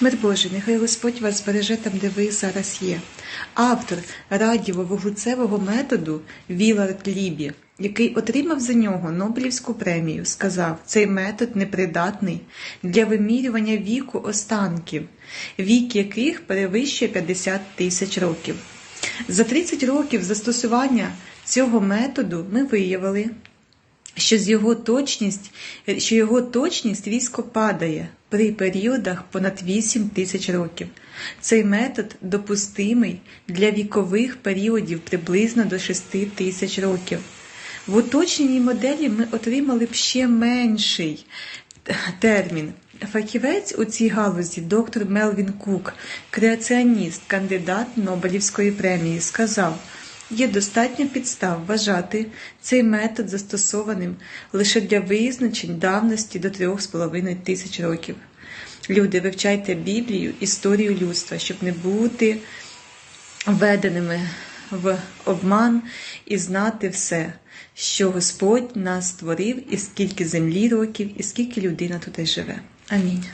Мир Божий, нехай Господь вас збереже там, де ви зараз є. Автор радіово-вуглецевого методу Вілард Лібі, який отримав за нього Нобелівську премію, сказав, цей метод непридатний для вимірювання віку останків, вік яких перевищує 50 тисяч років. За 30 років застосування цього методу ми виявили, що з його точність, що його точність різко падає при періодах понад 8 тисяч років. Цей метод допустимий для вікових періодів приблизно до 6 тисяч років. В уточненій моделі ми отримали б ще менший термін. Фахівець у цій галузі, доктор Мелвін Кук, креаціоніст, кандидат Нобелівської премії, сказав, є достатньо підстав вважати цей метод застосованим лише для визначень давності до 3,5 тисяч років. Люди, вивчайте Біблію, історію людства, щоб не бути введеними в обман і знати все, що Господь нас створив, і скільки землі років, і скільки людина тут живе. Амінь.